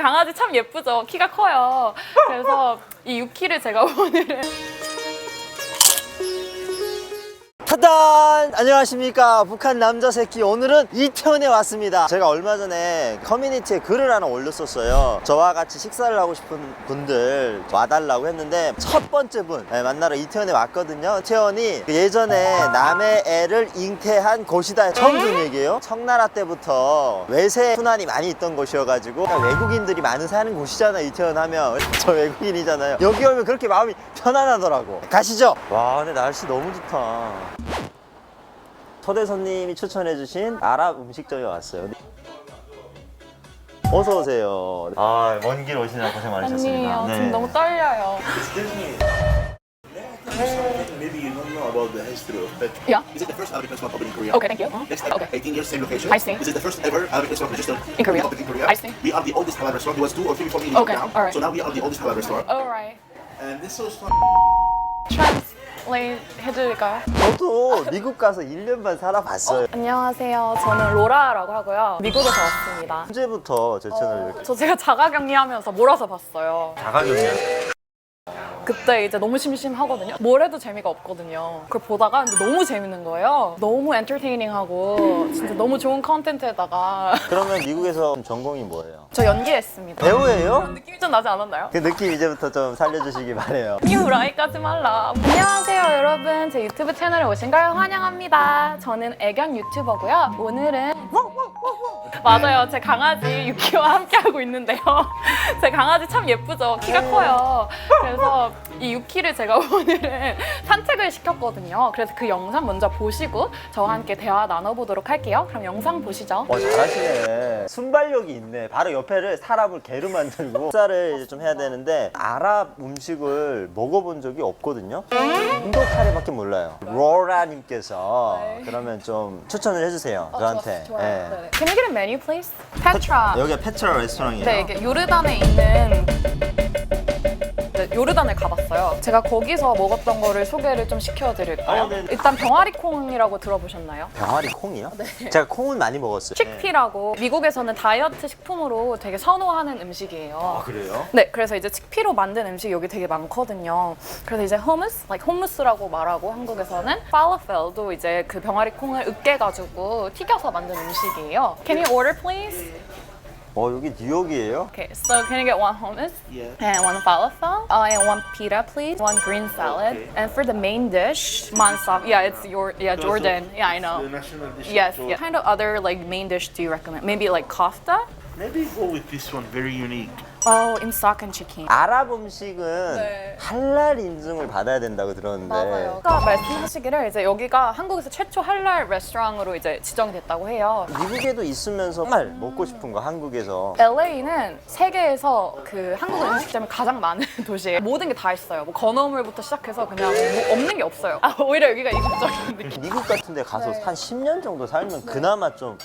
강아지 참 예쁘죠? 키가 커요. 그래서 이 유키를 제가 오늘은 타단! 안녕하십니까. 북한 남자 새끼. 오늘은 이태원에 왔습니다. 제가 얼마 전에 커뮤니티에 글을 하나 올렸었어요. 저와 같이 식사를 하고 싶은 분들 와달라고 했는데 첫 번째 분 네, 만나러 이태원에 왔거든요. 이태원이 그 예전에 남의 애를 잉태한 곳이다. 처음 듣는 얘기예요. 청나라 때부터 외세 순환이 많이 있던 곳이어가지고 외국인들이 많이 사는 곳이잖아요. 이태원 하면. 저 외국인이잖아요. 여기 오면 그렇게 마음이 편안하더라고. 가시죠. 와, 근데 날씨 너무 좋다. 초대 손님이 추천해주신 아랍 음식점에 왔어요. 어서 오세요. 아, 먼 길 오시느라 고생 언니 많으셨습니다. 네. 지금 너무 떨려요. Excuse me. Maybe you don't know about the history of Petra. Yeah. Is it the first Arabic restaurant opened in Korea? Okay, thank you. Next time, Okay. 18 years, same location. I see. This is the first ever Arabic restaurant registered In Korea. opened in Korea. I see. We are the oldest halal restaurant. It was two or three before we Okay, now. alright. So now we are the oldest halal restaurant. Alright. And this was Translate 해드릴까요? 저도 미국 가서 1년 반 살아봤어요. 안녕하세요. 저는 로라라고 하고요. 미국에서 왔습니다. 언제부터 제 채널 이렇게 저 제가 자가격리하면서 몰아서 봤어요. 자가격이야? 그때 이제 너무 심심하거든요. 뭘 해도 재미가 없거든요. 그걸 보다가 근데 너무 재밌는 거예요. 너무 엔터테이닝하고 진짜 너무 좋은 컨텐츠에다가 그러면 미국에서 전공이 뭐예요? 저 연기했습니다. 배우예요? 느낌이 좀 나지 않았나요? 그 느낌 이제부터 좀 살려주시기 바래요. 뉴라이까지 말라. 안녕하세요, 여러분. 제 유튜브 채널에 오신 걸 환영합니다. 저는 애견 유튜버고요. 오늘은 맞아요. 제 강아지 유키와 함께 하고 있는데요. 제 강아지 참 예쁘죠. 키가 커요. 그래서 이 유키를 제가 오늘은 산책을 시켰거든요. 그래서 그 영상 먼저 보시고 저와 함께 대화 나눠보도록 할게요. 그럼 영상 보시죠. 와 잘하시네. 순발력이 있네. 바로 옆에를 사람을 개로 만들고 식사를 이제 좀 해야 되는데 아랍 음식을 먹어본 적이 없거든요. 인도 카레밖에 몰라요. 로라님께서 네. 그러면 좀 추천을 해주세요. 저한테. 좋아요. 예. 네. Can you get a menu, please? Petra. 여기가 페트라 레스토랑이에요. 네, 이게 요르단에 있는 네, 요르단을 가봤어요. 제가 거기서 먹었던 거를 소개를 좀 시켜드릴까요? 어, 네. 일단 병아리 콩이라고 들어보셨나요? 병아리 콩이요? 제가 콩은 많이 먹었어요. 네. 칙피라고 미국에서는 다이어트 식품으로 되게 선호하는 음식이에요. 아 그래요? 네, 그래서 이제 칙피로 만든 음식 여기 되게 많거든요. 그래서 이제 hummus, like hummus라고 말하고 한국에서는 falafel도 이제 그 병아리 콩을 으깨 가지고 튀겨서 만든 음식이에요. Can you order, please? 어 여기 뉴욕이에요? Okay, so can I get one hummus? Yeah. And one falafel. Uh, and one pita, please. One green salad. Okay. And for the main dish, mansaf. Yeah, it's your yeah Jordan. Yeah, I The know. national dish. Yes. So Yeah. Kind of other like main dish do you recommend? Maybe like kofta. Maybe go with this one. Very unique. Oh, in stock and chicken. 아랍 음식은 네. 할랄 인증을 받아야 된다고 들었는데 아까 말씀하시기를 이제 여기가 한국에서 최초 할랄 레스토랑으로 이제 지정이 됐다고 해요. 미국에도 있으면서 정말 먹고 싶은 거 한국에서 LA는 세계에서 그 한국 음식점이 가장 많은 도시예요. 모든 게 다 있어요. 뭐 건어물부터 시작해서 그냥 뭐 없는 게 없어요. 아, 오히려 여기가 이국적인 느낌. 미국 같은 데 가서 네. 한 10년 정도 살면 그나마 좀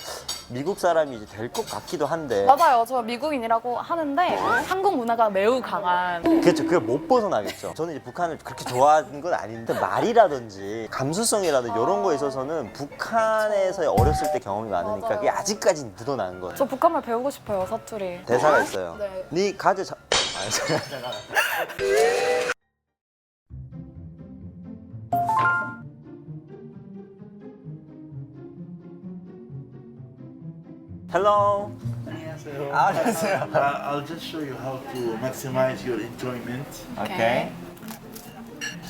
미국 사람이 이제 될 것 같기도 한데 맞아요. 저 미국인이라고 하는데 한국 문화가 매우 강한. 그렇죠 그걸 못 벗어나겠죠 저는 이제 북한을 그렇게 좋아하는 건 아닌데 말이라든지 감수성이라든지 이런 거에 있어서는 북한에서 어렸을 때 경험이 많으니까 그게 아직까지 묻어나는 거예요 저 북한말 배우고 싶어요, 사투리. 대사가 있어요 네. 네 가재 자... 아니, 잠깐만. 헬로 안녕하세요. 아, 안녕하세요 Uh, I'll just show you how to maximize your enjoyment. 오케이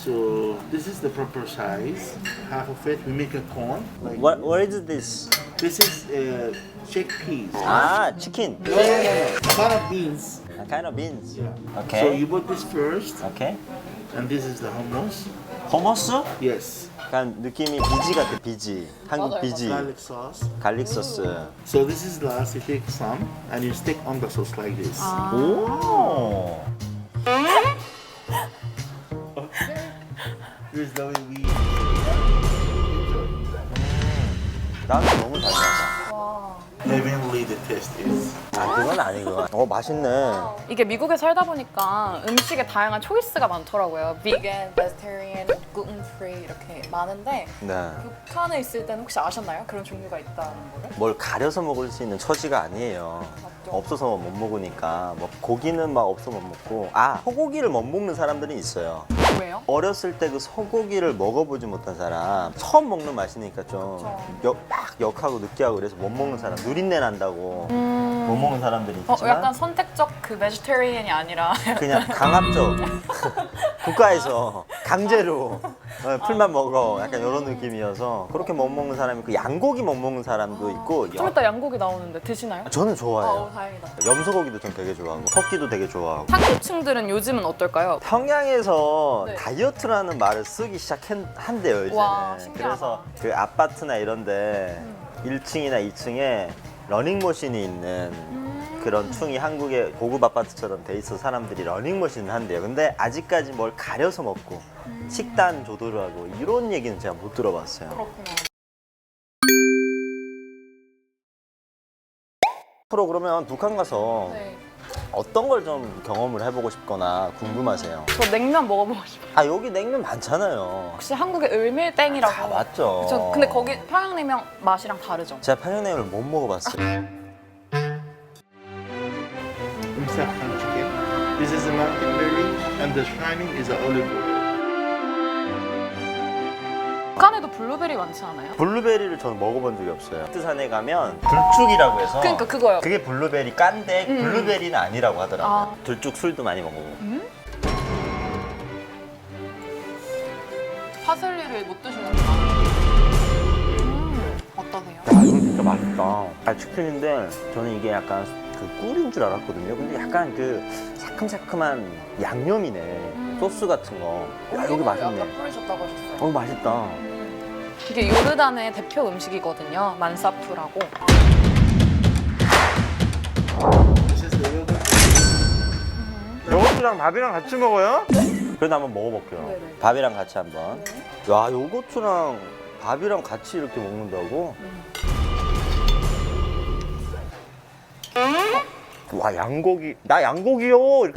So this is the proper size. Half of it we make a cone. Like What, what is this? this is uh, chickpeas. 아 치킨 No, no, no, no. Kind of beans. kind of beans So 오케이 you put this first, 오케이 and this is the hummus. 호머스? Yes. 약간 느낌이 비지 같아 비지 한국 맞아요, 비지 Garlic sauce. 갈릭 소스 So this is last. You take some and you stick on the sauce like this. 오 This is the way we. 나는 너무 잘 맞아 와. Heavenly the taste is. 아 그건 아니고. 어 맛있네. 이게 미국에 살다 보니까 음식에 다양한 초이스가 많더라고요. 비건, 베스테리언, gluten free 이렇게 많은데 네. 북한에 있을 때는 혹시 아셨나요? 그런 종류가 있다는 거를? 뭘 가려서 먹을 수 있는 처지가 아니에요. 맞죠. 없어서 못 먹으니까 뭐 고기는 막 없어 못 먹고 아 소고기를 못 먹는 사람들이 있어요. 왜요? 어렸을 때 그 소고기를 먹어보지 못한 사람 처음 먹는 맛이니까 좀 그쵸. 역, 막 역하고 느끼하고 그래서 못 먹는 사람 누린내 난다고 못 먹는 사람들이 어, 있지만 약간 선택적 그 베지테리언이 아니라 그냥 강압적 국가에서 강제로 어, 풀만 먹어 약간 이런 느낌이어서 그렇게 못 먹는 사람이 그 양고기 못 먹는 사람도 있고 좀 이따 양고기 나오는데 드시나요? 저는 아, 좋아해요. 어, 다행이다. 염소고기도 전 되게 좋아하고 토끼도 되게 좋아하고 상류층들은 요즘은 어떨까요? 평양에서 네. 다이어트라는 말을 쓰기 시작한대요 이제 와, 신기하다. 그래서 그 아파트나 이런데 음. 1층이나 2층에 러닝머신이 있는 음. 그런 층이 한국의 고급 아파트처럼 돼 있어 사람들이 러닝머신을 한대요 근데 아직까지 뭘 가려서 먹고 음. 식단 조도를 하고 이런 얘기는 제가 못 들어봤어요 그렇구나. 앞으로 그러면 북한 가서 네. 어떤 걸 좀 경험을 해보고 싶거나 궁금하세요 저 냉면 먹어보고 싶어요. 아 여기 냉면 많잖아요 혹시 한국의 을밀땡이라고. 다 맞죠 저 근데 거기 평양냉면 맛이랑 다르죠? 제가 평양냉면을 못 먹어봤어요. This is a mountain berry, and the shrining is an olive oil. 북한에도 블루베리 많지 않아요? 블루베리를 저는 먹어본 적이 없어요. 뜨산에 가면 들쭉이라고 해서 그러니까 그거요. 그게 블루베리 깐데 음. 블루베리는 아니라고 하더라고요. 아. 들쭉 술도 많이 먹고. 파슬리를 못 드시는구나. 음, 어떠세요? 야 이거 진짜 맛있다. 아 치킨인데 저는 이게 약간 그 꿀인 줄 알았거든요. 근데 약간 그 새큼새큼한 양념이네. 소스 같은 거. 야 여기 맛있네. 아까 뿌리셨다고 하셨어요. 어 맛있다. 이게 요르단의 대표 음식이거든요. 만사프라고. 요거트랑 밥이랑 같이 먹어요? 그래도 한번 먹어볼게요. 네네. 밥이랑 같이 한번. 야, 요거트랑 밥이랑 같이 이렇게 먹는다고? 와, 양고기. 나 양고기요! 이렇게.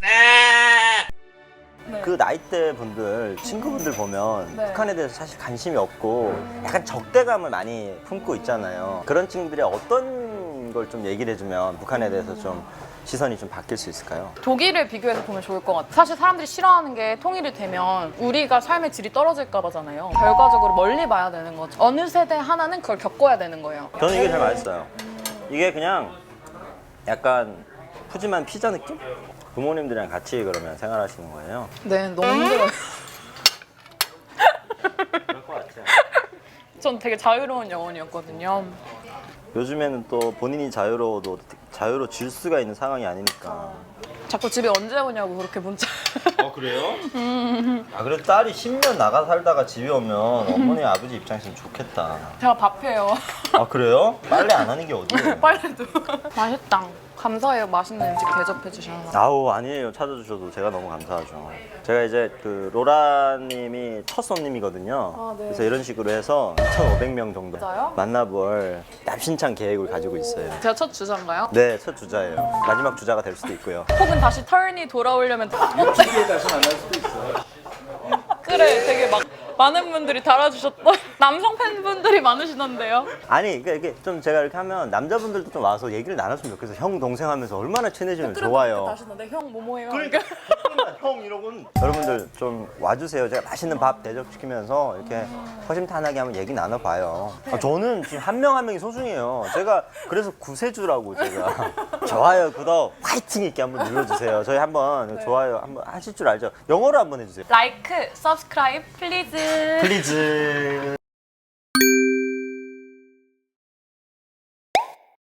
네. 그 나이대 분들, 친구분들 보면 네. 북한에 대해서 사실 관심이 없고 약간 적대감을 많이 품고 있잖아요. 그런 친구들이 어떤 걸 좀 얘기를 해주면 북한에 대해서 좀 시선이 좀 바뀔 수 있을까요? 독일을 비교해서 보면 좋을 것 같아요. 사실 사람들이 싫어하는 게 통일이 되면 우리가 삶의 질이 떨어질까 봐잖아요. 결과적으로 멀리 봐야 되는 거죠. 어느 세대 하나는 그걸 겪어야 되는 거예요. 저는 이게 제일 맛있어요. 이게 그냥 약간 푸짐한 피자 느낌? 부모님들이랑 같이 그러면 생활하시는 거예요? 네, 너무 힘들어요. 그럴 것 같아요. 전 되게 자유로운 영혼이었거든요. 요즘에는 또 본인이 자유로워도 자유로워질 수가 있는 상황이 아니니까. 자꾸 집에 언제 오냐고 그렇게 문자. 어 그래요? 아 그래도 딸이 10년 나가 살다가 집에 오면 어머니 아버지 입장에서는 좋겠다. 제가 밥해요. 아 그래요? 빨래 안 하는 게 어디예요? 빨래도. 맛있다. 감사해요. 맛있는 음식 대접해 주셔서. 아우 아니에요 찾아주셔도 제가 너무 감사하죠 제가 이제 그 로라님이 첫 손님이거든요 아, 네. 그래서 이런 식으로 해서 2,500명 정도 맞아요? 만나볼 납신찬 계획을 가지고 있어요 제가 첫 주자인가요? 네 첫 주자예요 마지막 주자가 될 수도 있고요 혹은 다시 턴이 돌아오려면 어때? 다시 만날 수도 있어요. 그래, 되게 막 많은 분들이 달아주셨던 남성 팬분들이 많으시던데요. 아니 그러니까 이게 좀 제가 이렇게 하면 남자분들도 좀 와서 얘기를 나눴으면 좋겠어요 형 동생 하면서 얼마나 친해지면 좋아요 다시는데 형 뭐뭐해요. 그러니까 형 이러곤 여러분들 좀 와주세요. 제가 맛있는 밥 대접시키면서 이렇게 허심탄회하게 한번 얘기 나눠봐요. 아, 저는 지금 한 명 한 명이 소중해요. 제가 그래서 구세주라고 제가 좋아요, 구독, 화이팅 있게 한번 눌러주세요. 저희 한번 좋아요 한번 하실 줄 알죠? 영어로 한번 해주세요. like, subscribe, please. 플리즈.